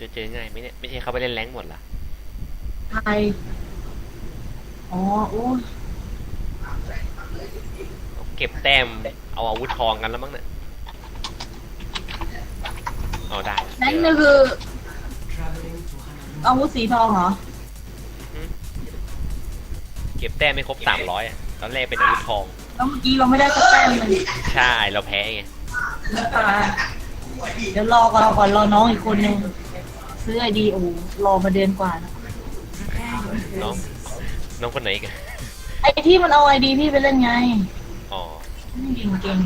จะเจอง่ายไหมเนี่ย ไม่ใช่เขาไปเล่นแรงหมดเหรอไทย อ๋อโอ้ยเก็บแต้มเอาอาวุธทองกันแล้วมั้งเนี่ยเอาได้นั่นก็คืออาวุธสีทองเหรอ เก็บแต้มไม่ครบสามร้อยตอนแรกเป็นอาวุธทอง แล้วเมื่อกี้เราไม่ได้สักแต้มเลยใช่เราแพ้ไงน้ำตาเดี๋ยวรอก่อนรอก่อนรอน้องอีกคนนึงซื้อไอดีโอ้โหรอมาเดือนกว่านะน้อง น้องคนไหนอีกันไอที่มันเอาไอดีพี่ไปเล่นไงอ๋อเก่งเก่ง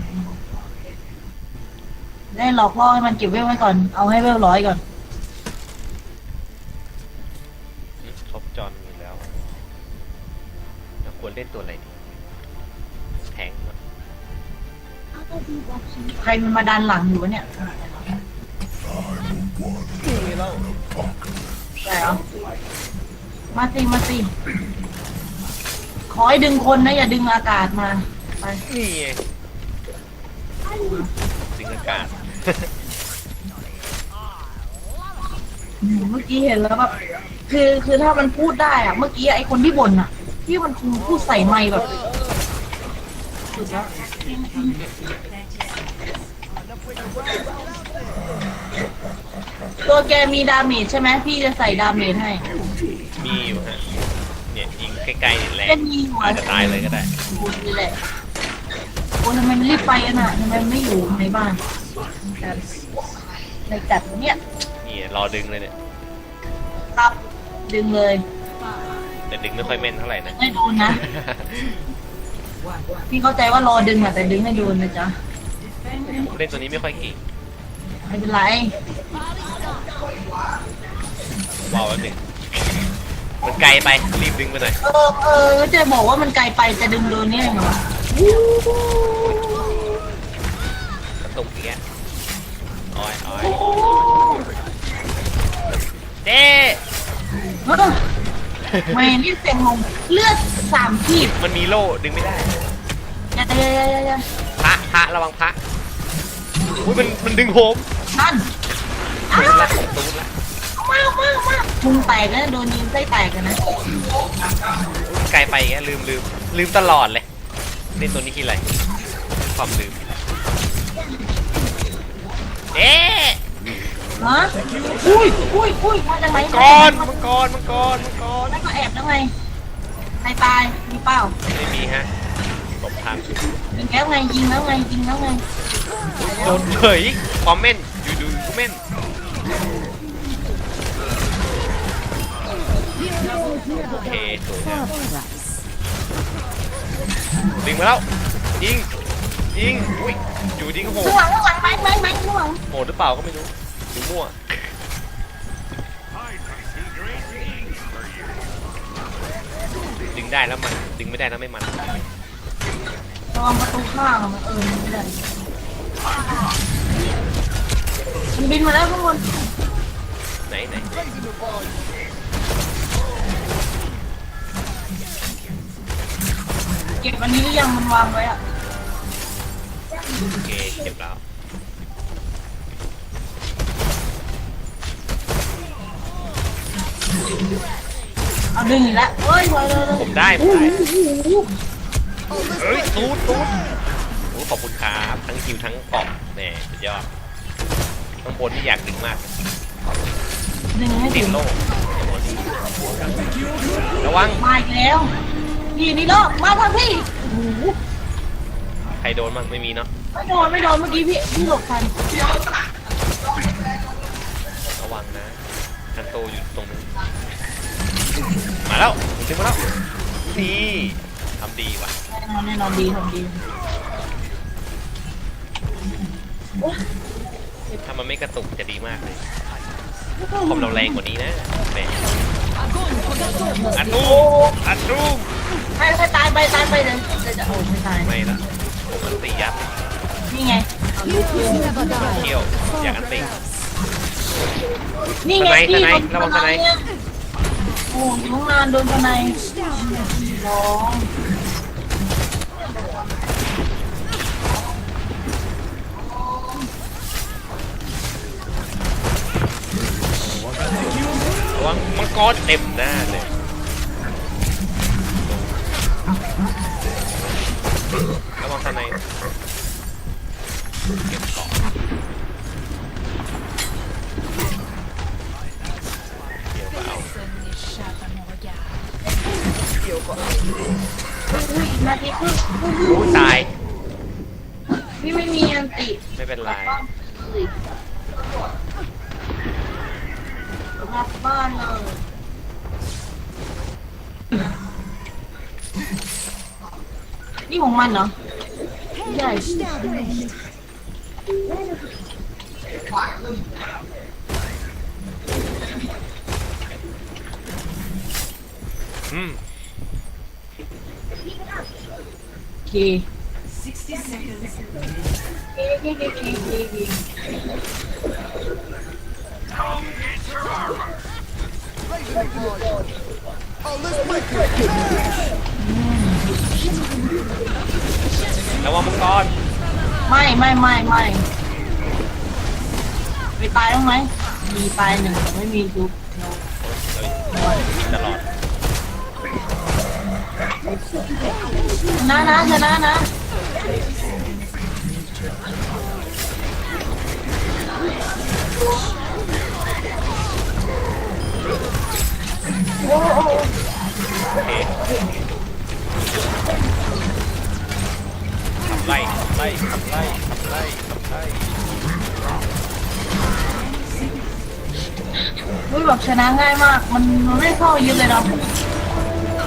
ได้หลอกล่อให้มันเก็บเวลไว้ก่อน เอาให้เวลร้อยก่อนอืมครบจอนอยู่แล้วเราควรเล่นตัวอะไรดีแทงเหรอใครมันมาดันหลังอยู่วะเนี่ยไม่เล่าใช่เหรอมาสิมาสิ ขอให้ดึงคนนะ อย่าดึงอากาศมา ไปนี่ไงดึงอากาศ อืมเมื่อกี้เห็นแล้วแบบคือคือถ้ามันพูดได้อะเมื่อกี้ไอคนที่บ่นอะที่มันคงพูดใส่ไมค์แบบสุดแล้วตัวแกมีดาเมจใช่ไหมพี่จะใส่ดาเมจให้ มีอยู่ฮะ เนี่ยยิงใกล้ๆนี่แรเป็งนมีหัวอาจจะตายเลยก็ได้บุญนี่แหละโอ้ทำไมมันรีบไปกันอะทำไมมันไม่อยู่ในบ้านในจัดเนี่ยนี่รอดึงเลยเนี่ย ครับดึงเลยแต่ดึงไม่ค่อยแม่นเท่าไหร่นะไม่โดนนะพี่เข้าใจว่ารอดึงอะแต่ดึงไม่โดนนะจ๊ะเล่นตัวนี้ไม่ค่อยเก่งไม่เป็นไรว้าวแล้วดึง มันไกลไปรีบดึงไปหน่อยเออเออจะบอกว่ามันไกลไปจะดึงโดนเนี่ยเหรอกระตุกอย่างเงี้ยอ้อยอ้อยเจ๊เออไม่นี่เสียงลงเลือดสามขีดมันมีโล่ดึงไม่ได้อย่าอย่าอย่าอย่าอย่าพระพระระวังพระอุ้ยมันมันดึงโหมนั่นอ้า ตูวนละตูนละ มากมากมากพุงแตกนะโดนยิงไส้แตกกันนะไกลไปอย่างเงี้ยลืมลืมลืมตลอดเลยเล่นตัวนี้ทีไรความลืมเอ๊ะฮะอุ้ยอุ้ยอุ้ยมาจากไหนมังกรมังกรมังกรมังกรแล้วก็แอบแล้วไงใครตายมีเปล่าไม่มีฮะตบทันยิงแล้วไงยิงแล้วไงยิงแล้วไงโดนเฉยความเม่นอยู่ดูกูเม่น โอเคสวยนะดึงมาแล้วยิงยิงอุ้ยอยู่ดีก็โหดข้างหลังข้างหลังไม้ไม้ไม้ข้างหลังโหดหรือเปล่าก็ไม่รู้หรือมั่วดึงได้แล้วมันดึงไม่ได้แล้วไม่มันระวังประตูข้างอะมันเออมันไม่ได้มันบินมาแล้วข้างบนไหนไหน เก็บอันนี้หรือยังมันวางไว้อะโอเคเก็บแล้วเอาดึงอีกแล้วเฮ้ยพอเลยเลยผมได้ผมได้เฮ้ยตูดตูดโอ้ขอบคุณครับทั้งคิวทั้งกล่องแหน่สุดยอดข้างบนนี่อยากดึงมากดึงให้ติถึดงโล่ระวังมาอีกแล้ว พี่นี่โลกมาทางพี่โอ้โหใครโดนบ้างไม่มีเนาะไม่โดนไม่โดนเมื่อกี้พี่พี่หลบทันระวังนะทันโตอยู่ตรงนู้นมาแล้วถึงมาแล้วนี่ทำดีว่ะแน่นอนแน่นอนดีทำดีโอ้ยถ้ามันไม่กระตุกจะดีมากเลยคอมเราแรงกว่านี้นะแหมอัดรูมอัดรูม ไปตายไปเลยจะจะโอ้ไม่ตายไม่ละผมอันตียัดนี่ไงเอาลูกเพื่อนเที่ยวอยากอันตีนี่ไงทนายพี่ทนายโดนระวังทนายเนี่ยโอ้ยน้องนานโดนทนายร้องระวังมังกรเต็มหน้าเลย ระวังทนายเก็บเกาะเดี๋ยวก็เอาอุ้ยนาทีครึ่งอู้ตายพี่ไม่มีอันติไม่เป็นไร รับบ้านเลย นี่ของมันเหรอใหญ่อืมโอเคเอ๊ะเอ๊ะเอ๊ะเอ๊ะเอ๊ะเอ๊ ระวังมังกรไม่ไม่ไม่ไม่มีตายบ้างไหมมีตายหนึ่งแต่ไม่มีทุกเรากินตลอดชนะนะชนะนะโอ้โหโอเค ไล่ขับไล่ไล่ไล่ไล่เฮ้แบบชนะง่ายมาก มันมันไม่เข้าเยอะเลยเนาะ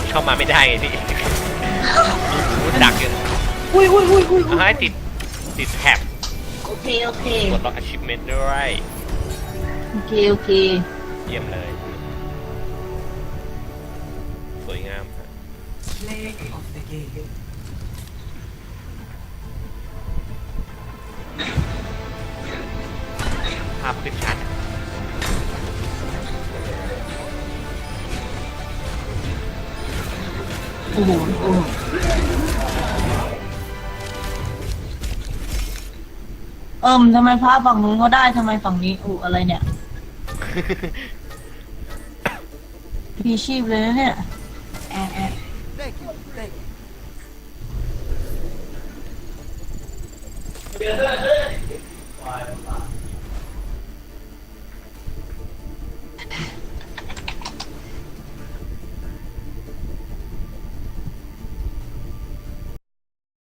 เข้ามาไม่ได้ไงพี่มีหูดักอยู่อุ้ยอุ้ยอุ้ยอุ้ยเอาให้ติดติดแท็บโอเคโอเคกดล็อก achievement ด้วยโอเคโอเคเยี่ยมเลย สวยงามฮะ Play of the game. ภาพขึ้นชัดโอ้โหโอ้โหเอิ่มทำไมพระฝั่งนู้นก็ได้ทำไมฝั่งนี้อูอะไรเนี่ย พีชีพเลยนะเนี่ยแอะแอะ Thank you. Thank you.